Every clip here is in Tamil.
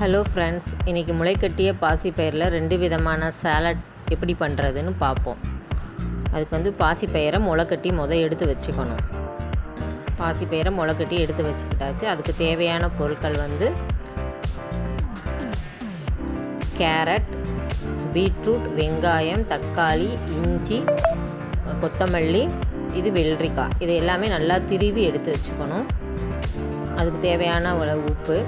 ஹலோ ஃப்ரெண்ட்ஸ் இன்றைக்கி முளைக்கட்டிய பாசிப்பயிரில் ரெண்டு விதமான சாலட் எப்படி பண்ணுறதுன்னு பார்ப்போம் அதுக்கு வந்து பாசிப்பயிரை முளைக்கட்டி முத எடுத்து வச்சுக்கணும். பாசிப்பயிரை முளைக்கட்டி எடுத்து வச்சுக்கிட்டாச்சு. அதுக்கு தேவையான பொருட்கள் வந்து கேரட் பீட்ரூட் வெங்காயம் தக்காளி இஞ்சி கொத்தமல்லி இது வெள்ளரிக்காய். இது எல்லாமே நல்லா திருவி எடுத்து வச்சுக்கணும். அதுக்கு தேவையான உப்பு.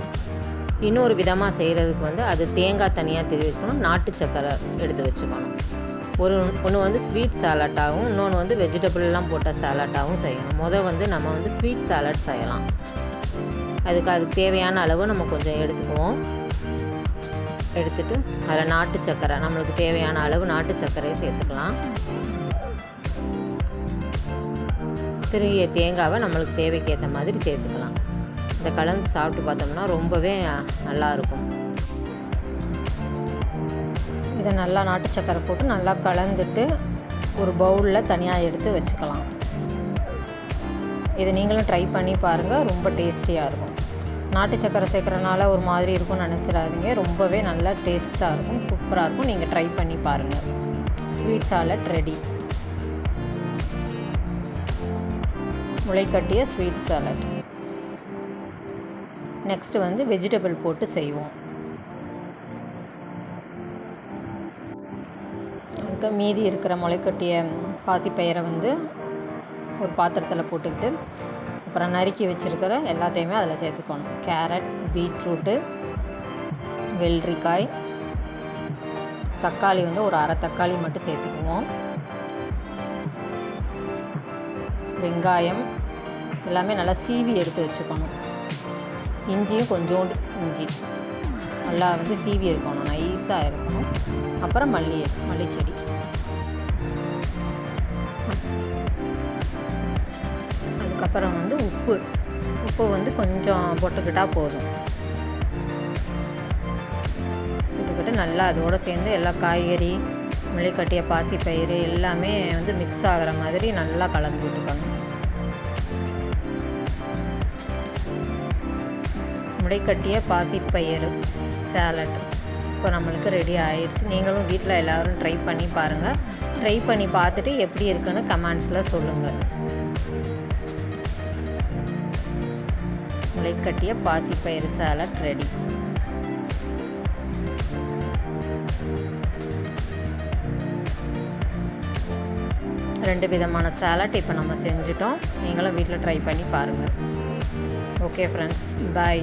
இன்னொரு விதமாக செய்கிறதுக்கு வந்து அது தேங்காய் தனியாக திருவி வச்சுக்கணும் நாட்டு சக்கரை எடுத்து வச்சுக்கணும். ஒரு ஒன்று வந்து ஸ்வீட் சாலட்டாகவும் இன்னொன்று வந்து வெஜிடபிள்லாம் போட்ட சாலட்டாகவும் செய்யணும். முதல் வந்து நம்ம வந்து ஸ்வீட் சாலட் செய்யலாம். அதுக்கு அதுக்கு தேவையான அளவு நம்ம கொஞ்சம் எடுத்துக்குவோம். எடுத்துட்டு அதில் நாட்டு சக்கரை நம்மளுக்கு தேவையான அளவு நாட்டு சர்க்கரையை சேர்த்துக்கலாம். திருகிய தேங்காவை நம்மளுக்கு தேவைக்கு ஏற்ற மாதிரி சேர்த்துக்கலாம். இதை கலந்து சாப்பிட்டு பார்த்தோம்னா ரொம்பவே நல்லாயிருக்கும். இதை நல்லா நாட்டு சக்கரை போட்டு நல்லா கலந்துட்டு ஒரு பவுலில் தனியாக எடுத்து வச்சுக்கலாம். இதை நீங்களும் ட்ரை பண்ணி பாருங்கள் ரொம்ப டேஸ்டியாக இருக்கும். நாட்டு சக்கரை சேர்க்குறனால ஒரு மாதிரி இருக்கும்னு நினச்சிடாதீங்க ரொம்பவே நல்லா டேஸ்ட்டாக இருக்கும் சூப்பராக இருக்கும். நீங்கள் ட்ரை பண்ணி பாருங்கள் ஸ்வீட் சாலட் ரெடி முளைக்கட்டிய ஸ்வீட் சாலட் நெக்ஸ்ட்டு வந்து வெஜிடபிள் போட்டு செய்வோம். அதுக்கு மீதி இருக்கிற முளைக்கட்டிய பாசிப்பயிரை வந்து ஒரு பாத்திரத்தில் போட்டுக்கிட்டு அப்புறம் நறுக்கி வச்சுருக்கிற எல்லாத்தையுமே அதில் சேர்த்துக்கணும். கேரட் பீட்ரூட்டு வெள்ளரிக்காய் தக்காளி வந்து ஒரு அரை தக்காளி மட்டும் சேர்த்துக்குவோம். வெங்காயம் எல்லாமே நல்லா சீவி எடுத்து வச்சுக்கணும். இஞ்சியும் கொஞ்சோண்டு இஞ்சி. நல்லா வந்து சீவி இருக்கணும் நைஸாக இருக்கணும் அப்புறம் மல்லி மல்லிச்செடி. அதுக்கப்புறம் வந்து உப்பு. உப்பு வந்து கொஞ்சம் போட்டுக்கிட்டால் போதும். போட்டுக்கிட்டு நல்லா அதோடு சேர்ந்து எல்லா காய்கறி முளைக்கட்டிய பாசிப்பயிறு எல்லாமே வந்து மிக்ஸ் ஆகிற மாதிரி நல்லா கலந்து விட்டுக்கணும். முளைக்கட்டிய பாசிப்பயிறு சேலட் இப்போ நம்மளுக்கு ரெடி ஆயிடுச்சு நீங்களும் வீட்டில் எல்லோரும் ட்ரை பண்ணி பாருங்கள் ட்ரை பண்ணி பார்த்துட்டு எப்படி இருக்குன்னு கமெண்ட்ஸில் சொல்லுங்கள் முளைக்கட்டிய பாசிப்பயிறு சேலட் ரெடி ரெண்டு விதமான சேலட் இப்போ நம்ம செஞ்சுட்டோம். நீங்களும் வீட்டில் ட்ரை பண்ணி பாருங்கள் ஓகே ஃப்ரெண்ட்ஸ் பாய்